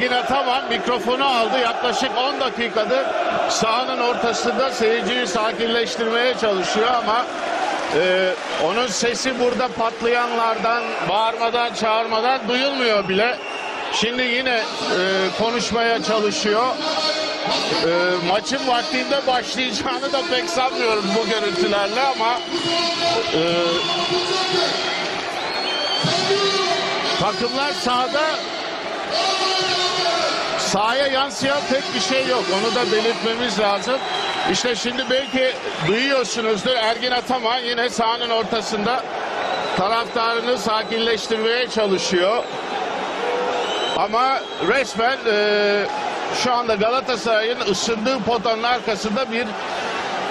Ergin Ataman mikrofonu aldı. Yaklaşık 10 dakikadır sahanın ortasında seyirciyi sakinleştirmeye çalışıyor ama e, onun sesi burada patlayanlardan, bağırmadan, çağırmadan duyulmuyor bile. Şimdi yine e, konuşmaya çalışıyor. E, maçın vaktinde başlayacağını da pek sanmıyorum bu görüntülerle ama e, takımlar sahada sahaya yansıyan pek bir şey yok. Onu da belirtmemiz lazım. İşte şimdi belki duyuyorsunuzdur Ergin Ataman yine sahanın ortasında taraftarını sakinleştirmeye çalışıyor. Ama resmen e, şu anda Galatasaray'ın ısındığı potanın arkasında bir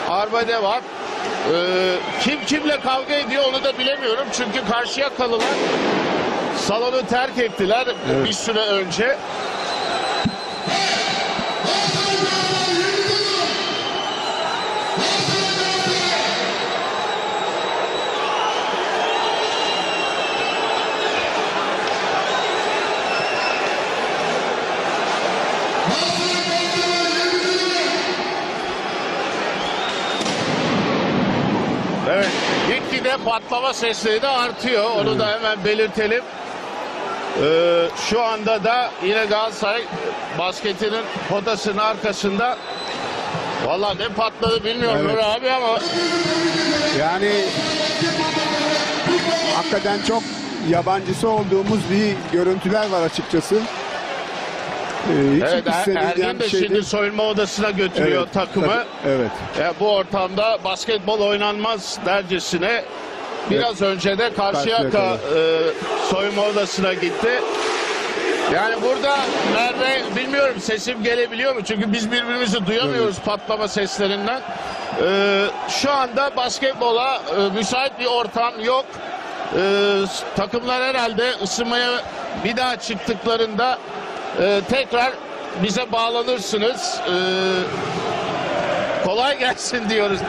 arbede var. E, kim kimle kavga ediyor onu da bilemiyorum. Çünkü karşıya kalılar salonu terk ettiler bir süre önce. Evet, gitgide patlama sesleri de artıyor. Onu da hemen belirtelim. Ee, şu anda da yine Galatasaray basketinin potasının arkasında. Valla ne patladı bilmiyorum Evet. Abi ama Yani hakikaten çok yabancısı olduğumuz bir görüntüler var açıkçası. Ee, hiç evet, Er- Ergin de şey şimdi değil. soyunma odasına götürüyor Evet, takımı. tabii, Evet. E, bu ortamda basketbol oynanmaz dercesine biraz önce de Karşıyaka Karşıyaka'da. e, soyunma odasına gitti. Yani burada Merve bilmiyorum sesim gelebiliyor mu? Çünkü biz birbirimizi duyamıyoruz patlama seslerinden. E, şu anda basketbola e, müsait bir ortam yok. E, s- takımlar herhalde ısınmaya bir daha çıktıklarında e, tekrar bize bağlanırsınız. E, kolay gelsin diyoruz.